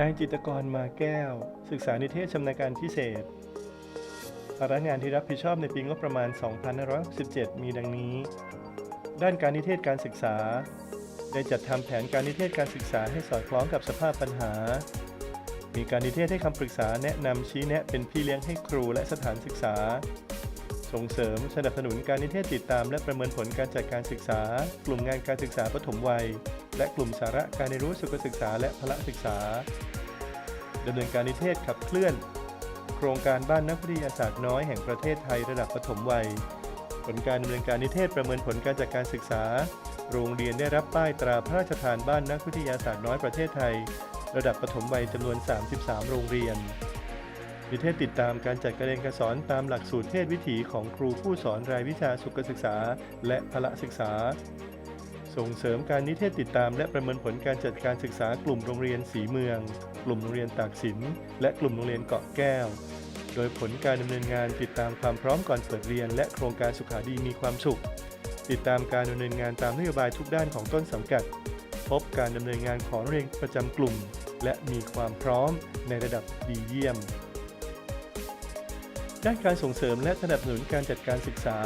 นายจิตกรมาแก้ว ศึกษานิเทศชำนาญการพิเศษภาระงานที่รับผิดชอบในปีงบประมาณ 2567 มีดังนี้ ด้านการนิเทศการศึกษา ได้จัดทำแผนการนิเทศการศึกษาให้สอดคล้องกับสภาพปัญหา มีการนิเทศให้คำปรึกษาแนะนำชี้แนะเป็นพี่เลี้ยงให้ครูและสถานศึกษา ส่งเสริมสนับสนุนการนิเทศติดตาม และประเมินผลการจัดการศึกษา กลุ่มงานการศึกษาปฐมวัย และกลุ่มสาระการเรียนรู้สุขศึกษาและพละศึกษา ดำเนินการนิเทศขับเคลื่อน โครงการบ้านนักวิทยาศาสตร์น้อยแห่งประเทศไทยระดับปฐมวัย ผลการดำเนินการนิเทศประเมินผลการจัดการศึกษา โรงเรียนได้รับป้ายตราพระราชทานบ้านนักวิทยาศาสตร์น้อยประเทศไทย ระดับปฐมวัยจำนวน 33 โรงเรียน นิเทศติดตามการจัดการเรียนการสอนตามหลักสูตรเทศวิถีของครูผู้สอนรายวิชาสุขศึกษา และพละศึกษา ส่งเสริมการนิเทศติดตาม และประเมินผลการจัดการศึกษากลุ่มโรงเรียนสีเมือง กลุ่มโรงเรียนตากสิน และกลุ่มโรงเรียนเกาะแก้ว โดยผลการดำเนินงานติดตามความพร้อมก่อนเปิดเรียน และโครงการสุขาดีมีความสุข ติดตามการดำเนินงานตามนโยบายทุกด้านของต้นสังกัด พบการดำเนินงานของโรงเรียนประจำกลุ่ม และมีความพร้อมในระดับดีเยี่ยมด้านการส่งเสริมและสนับสนุนการจัดการศึกษา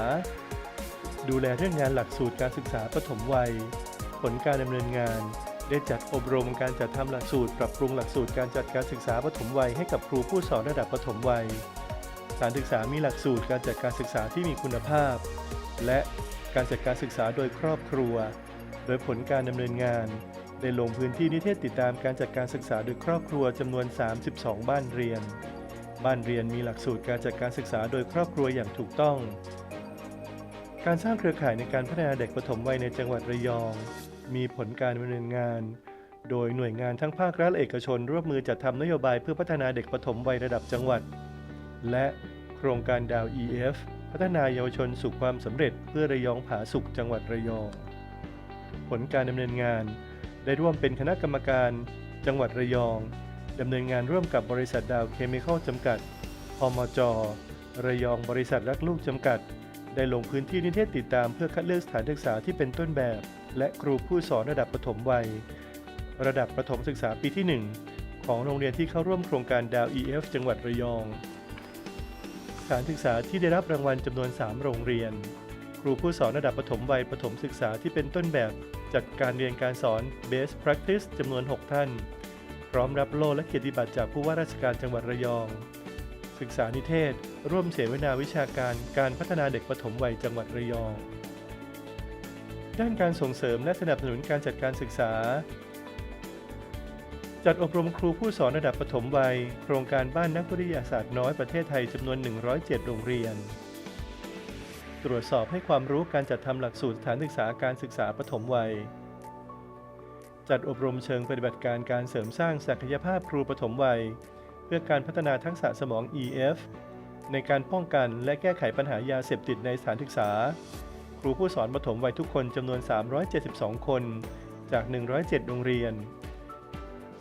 ดูแลเรื่องงานหลักสูตรการศึกษาปฐมวัย ผลการดำเนินงาน ได้จัดอบรมการจัดทำหลักสูตร ปรับปรุงหลักสูตรการจัดการศึกษาปฐมวัยให้กับครูผู้สอนระดับปฐมวัย สถานศึกษามีหลักสูตรการจัดการศึกษาที่มีคุณภาพ และการจัดการศึกษาโดยครอบครัว โดยผลการดำเนินงานได้ลงพื้นที่นิเทศติดตามการจัดการศึกษาโดยครอบครัวจำนวน 32 บ้านเรียน บ้านเรียนมีหลักสูตรการจัดการศึกษาโดยครอบครัวอย่างถูกต้อง การสร้างเครือข่ายในการพัฒนาเด็กปฐมวัยในจังหวัดระยอง มีผลการดำเนินงาน โดยหน่วยงานทั้งภาครัฐและเอกชน ร่วมมือจัดทำนโยบายเพื่อพัฒนาเด็กปฐมวัยระดับจังหวัด และโครงการดาว EF พัฒนาเยาวชนสู่ความสำเร็จเพื่อระยองผาสุขจังหวัดระยอง ผลการดำเนินงาน ได้ร่วมเป็นคณะกรรมการ จังหวัดระยองดำเนินงานร่วมกับบริษัทดาวเคมีคอลจำกัดพมจ ระยองบริษัทรักลูกจำกัด ได้ลงพื้นที่นิเทศติดตามเพื่อคัดเลือกสถานศึกษาที่เป็นต้นแบบ และครูผู้สอนระดับประถมวัย ระดับประถมศึกษาปีที่ 1 ของโรงเรียนที่เข้าร่วมโครงการดาว EF จังหวัดระยอง สถานศึกษาที่ได้รับรางวัลจำนวน 3 โรงเรียน ครูผู้สอนระดับประถมวัยประถมศึกษาที่เป็นต้นแบบจัดการเรียนการสอน Best Practice จำนวน 6 ท่าน พร้อมรับโล่และเกียรติบัตรจากผู้ว่าราชการจังหวัดระยอง ศึกษานิเทศ ร่วมเสวนาวิชาการการพัฒนาเด็กปฐมวัยจังหวัดระยอง ด้านการส่งเสริมและสนับสนุนการจัดการศึกษา จัดอบรมครูผู้สอนระดับปฐมวัย โครงการบ้านนักวิทยาศาสตร์น้อยประเทศไทยจำนวน 107 โรงเรียน ตรวจสอบให้ความรู้การจัดทำหลักสูตรสถานศึกษาการศึกษาปฐมวัย จัดอบรมเชิงปฏิบัติการการเสริมสร้างศักยภาพครูปฐมวัย เพื่อการพัฒนาทักษะสมอง EF ในการป้องกันและแก้ไขปัญหายาเสพติดในสถานศึกษา ครูผู้สอนปฐมวัยทุกคนจำนวน 372 คนจาก 107 โรงเรียน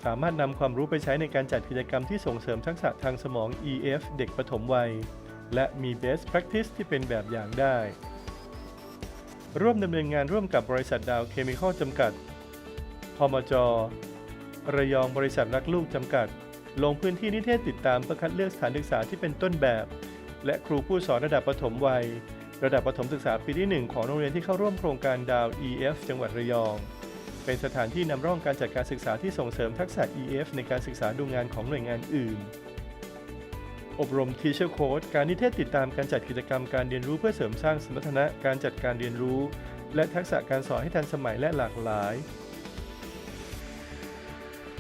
สามารถนำความรู้ไปใช้ในการจัดกิจกรรมที่ส่งเสริมทักษะทางสมอง EF เด็กปฐมวัย และมี Best Practice ที่เป็นแบบอย่างได้ ร่วมดำเนินงานร่วมกับบริษัทดาวเคมีคอลจำกัดพมจ ระยองบริษัทรักลูกจำกัด ลงพื้นที่นิเทศติดตามเพื่อคัดเลือกสถานศึกษาที่เป็นต้นแบบ และครูผู้สอนระดับประถมวัย ระดับประถมศึกษาปีที่ 1 ของโรงเรียนที่เข้าร่วมโครงการดาว EF จังหวัดระยอง เป็นสถานที่นำร่องการจัดการศึกษาที่ส่งเสริมทักษะ EF ในการศึกษาดูงานของหน่วยงานอื่น อบรม Teacher Code การนิเทศติดตามการจัดกิจกรรมการเรียนรู้เพื่อเสริมสร้างสมรรถนะการจัดการเรียนรู้ และทักษะการสอนให้ทันสมัยและหลากหลาย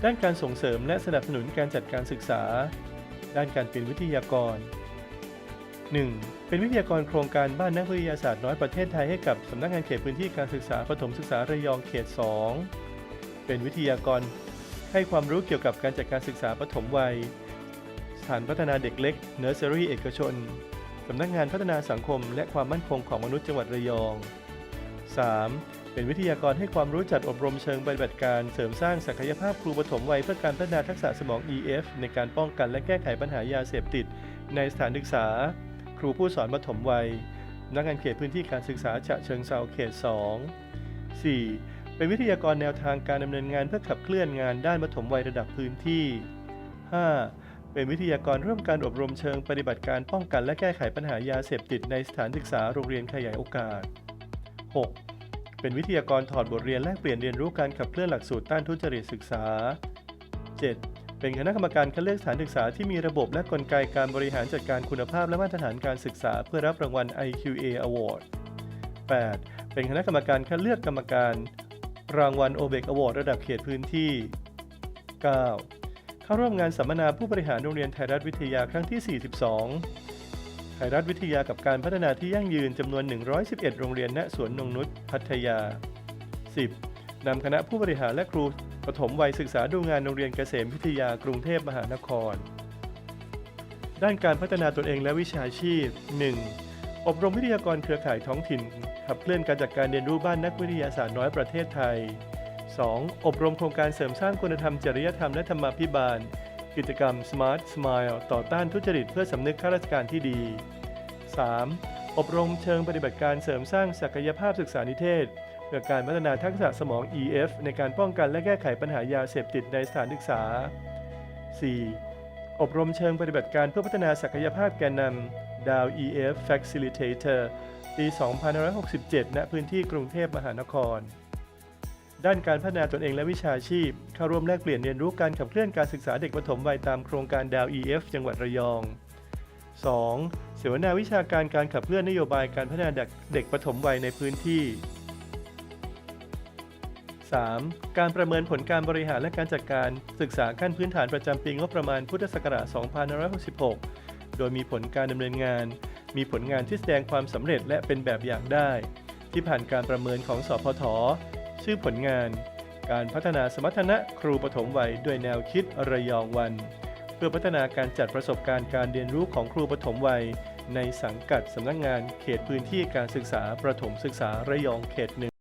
ด้านการส่งเสริมและสนับสนุนการจัดการศึกษา ด้านการเป็นวิทยากร 1. เป็นวิทยากรโครงการบ้านนักวิทยาศาสตร์น้อยประเทศไทยให้กับสำนักงานเขตพื้นที่การศึกษาประถมศึกษาระยองเขต 2 เป็นวิทยากร ให้ความรู้เกี่ยวกับการจัดการศึกษาปฐมวัย สถานพัฒนาเด็กเล็กเนอร์เซอรี่เอกชนสำนักงานพัฒนาสังคมและความมั่นคงของมนุษย์จังหวัดระยอง 3. เป็นวิทยากรให้ความรู้จัดอบรมเชิงปฏิบัติการ เสริมสร้างศักยภาพครูปฐมวัยเพื่อการพัฒนาทักษะสมอง EF ในการป้องกันและแก้ไขปัญหายาเสพติด ในสถานศึกษา ครูผู้สอนปฐมวัย นักงานเขตพื้นที่การศึกษาฉะเชิงเซาเขต 2 4. เป็นวิทยากรแนวทางการดำเนินงานเพื่อขับเคลื่อนงานด้านปฐมวัยระดับพื้นที่ 5. เป็นวิทยากรร่วมการอบรมเชิงปฏิบัติการป้องกันและแก้ไขปัญหายาเสพติดในสถานศึกษาโรงเรียนขยายโอกาส 6. เป็นวิทยากรถอดบทเรียนแลกเปลี่ยนเรียนรู้การขับเคลื่อนหลักสูตรต้านทุจริตศึกษา 7. เป็นคณะกรรมการคัดเลือกสถานศึกษาที่มีระบบและกลไกการบริหารจัดการคุณภาพและมาตรฐานการศึกษา เพื่อรับรางวัล IQA Award 8. เป็นคณะกรรมการคัดเลือกกรรมการ รางวัล o b e c Award ระดับเขตพื้นที่ 9. เข้าร่วมงานสัมมนาผู้บริหารโรงเรียนไทยรัฐวิทยาครั้งที่ 42 ไทยรัฐวิทยากับการพัฒนาที่ยั่งยืนจำนวน 111 โรงเรียนณสวนนงนุษย์พัทยา 10. นำคณะผู้บริหารและครูปฐมวัยศึกษาดูงานโรงเรียนเกษมพิทยากรุงเทพมหานคร ด้านการพัฒนาตนเองและวิชาชีพ 1. อบรมวิทยากรเครือข่ายท้องถิ่น ขับเคลื่อนการจัดการเรียนรู้บ้านนักวิทยาศาสตร์น้อยประเทศไทย 2. อบรมโครงการเสริมสร้างคุณธรรมจริยธรรมและธรรมาภิบาล กิจกรรม Smart Smile ต่อต้านทุจริตเพื่อสำนึกข้าราชการที่ดี 3. อบรมเชิงปฏิบัติการเสริมสร้างศักยภาพศึกษานิเทศเพื่อการพัฒนาทักษะสมอง EF ในการป้องกันและแก้ไขปัญหายาเสพติดในสถานศึกษา 4. อบรมเชิงปฏิบัติการเพื่อพัฒนาศักยภาพแกนนำดาว EF Facilitator ปี 2567 ณ พื้นที่กรุงเทพมหานคร ด้านการพัฒนาตนเองและวิชาชีพ เข้าร่วมแลกเปลี่ยนเรียนรู้การขับเคลื่อนการศึกษาเด็กปฐมวัยตามโครงการดาว EF จังหวัดระยอง 2. เสวนาวิชาการการขับเคลื่อนนโยบายการพัฒนาเด็กปฐมวัยในพื้นที่ 3. การประเมินผลการบริหารและการจัดการศึกษาขั้นพื้นฐานประจำปีงบประมาณพุทธศักราช 2566 โดยมีผลการดำเนินงาน มีผลงานที่แสดงความสำเร็จและเป็นแบบอย่างได้ ที่ผ่านการประเมินของสพท ชื่อผลงาน การพัฒนาสมรรถนะครูปฐมวัยด้วยแนวคิดระยองวัน เพื่อพัฒนาการจัดประสบการณ์การเรียนรู้ของครูปฐมวัย ในสังกัดสำนักงานเขตพื้นที่การศึกษาประถมศึกษาระยองเขตหนึ่ง